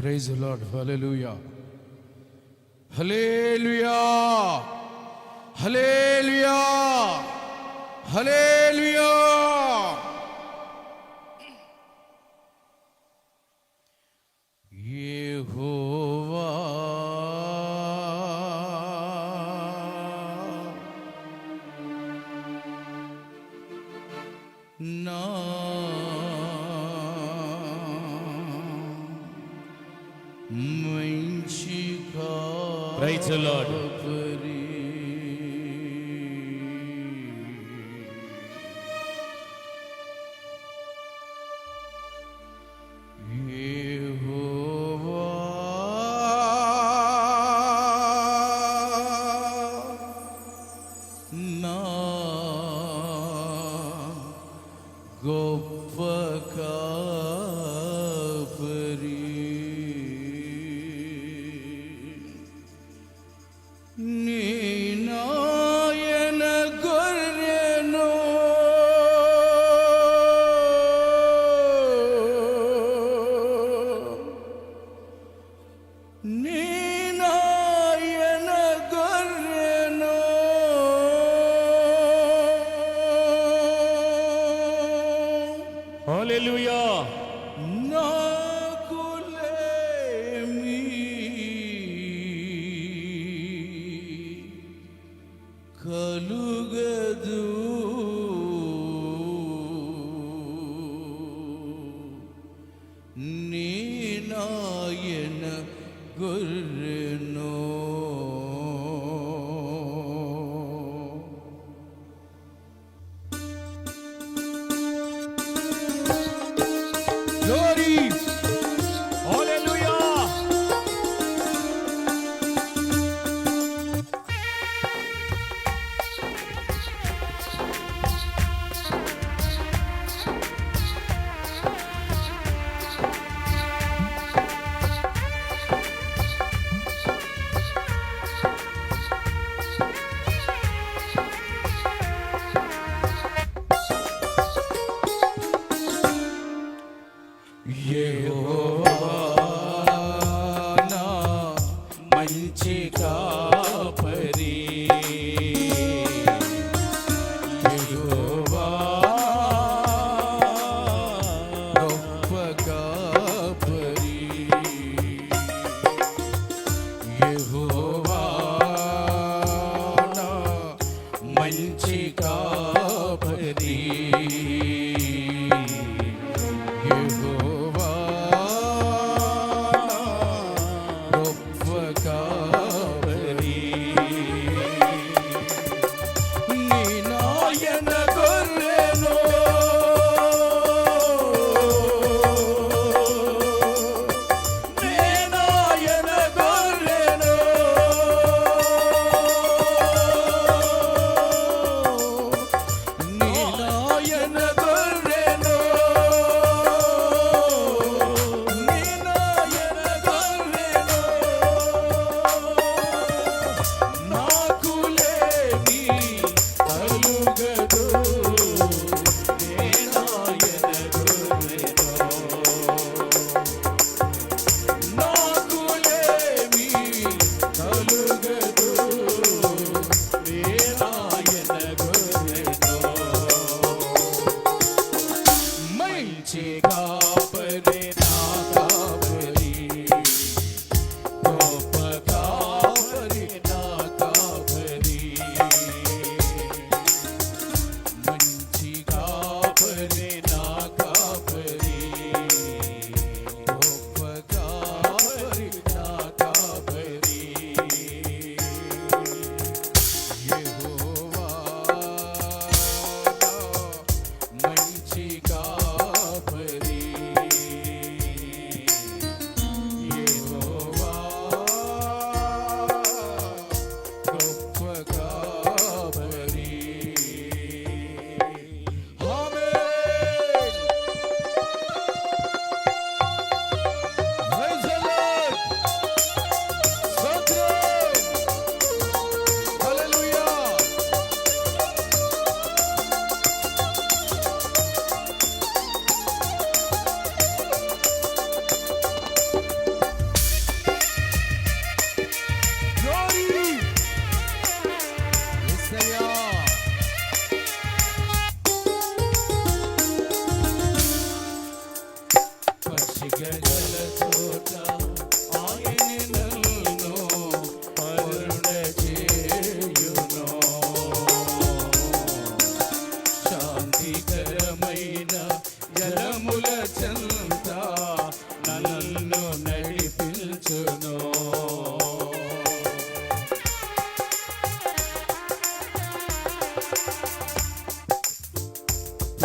Praise the Lord. Hallelujah. Hallelujah. Hallelujah. Hallelujah. Yehovah. Praise the Lord. కలుగదు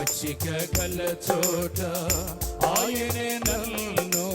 పచ్చిక కల చోట ఆయనే నన్ను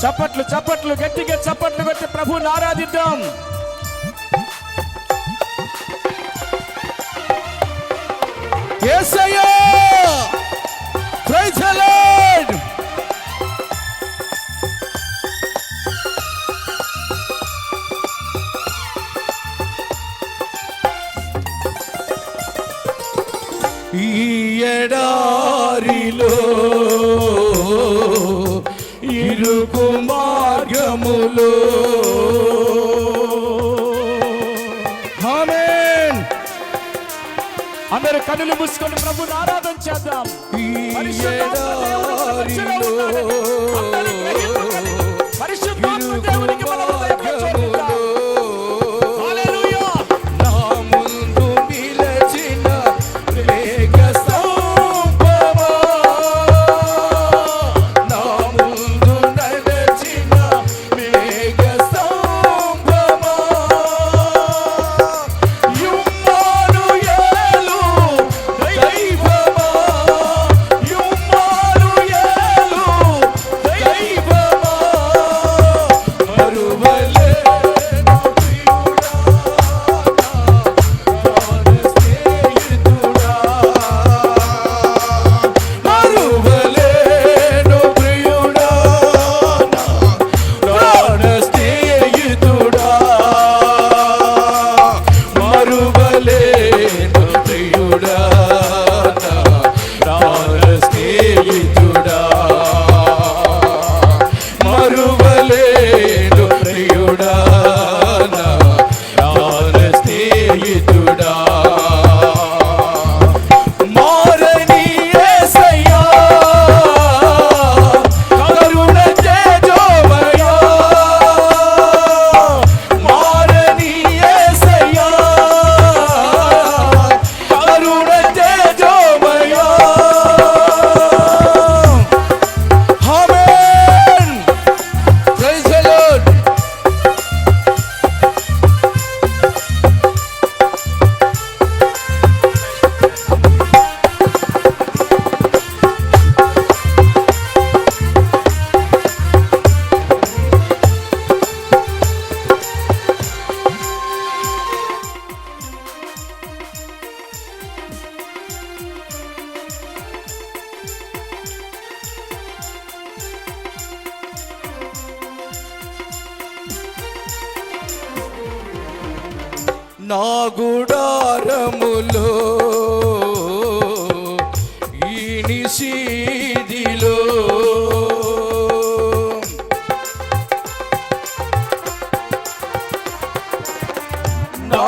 చప్పట్లు చప్పట్లు గట్టిగా చప్పట్లు పెట్టి ప్రభుని ఆరాధిద్దాం. ఈ ఎడారిలో నామములు అందరు కనులు మూసుకొని ప్రభుని ఆరాధన చేద్దాం. పరిశుద్ధాత్మ నిషీదిలో నా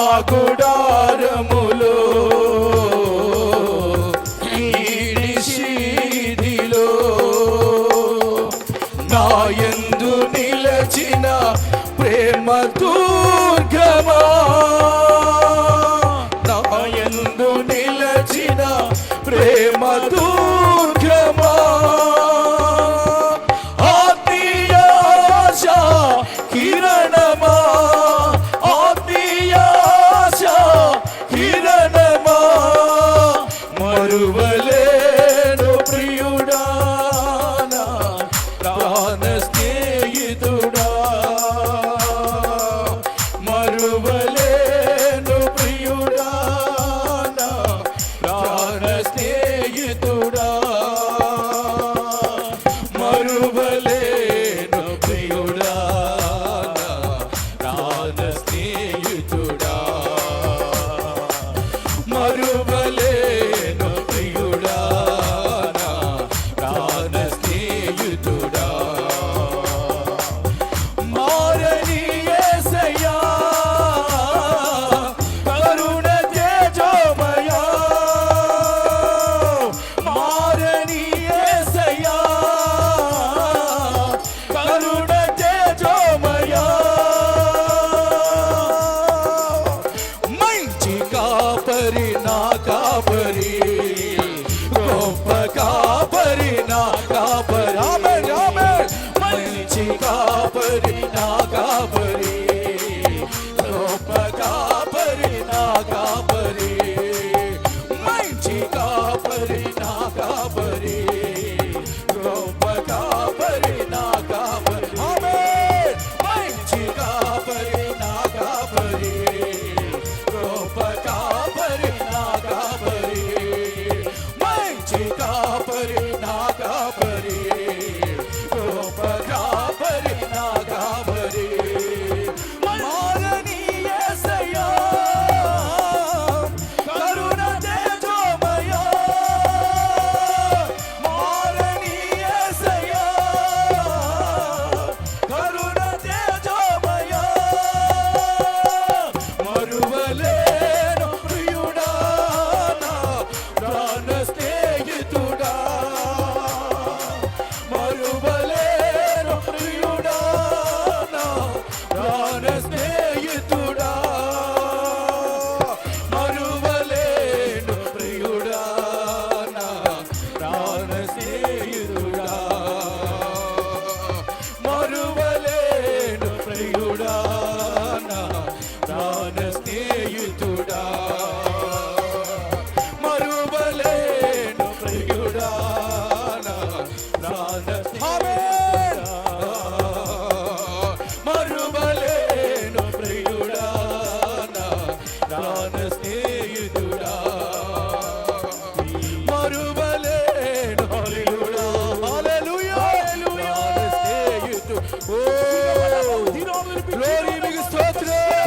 Rodrigo Stotra!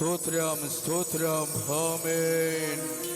స్తోత్రం స్తోత్రం స్తోత్రం స్తోత్రం ఆమేన్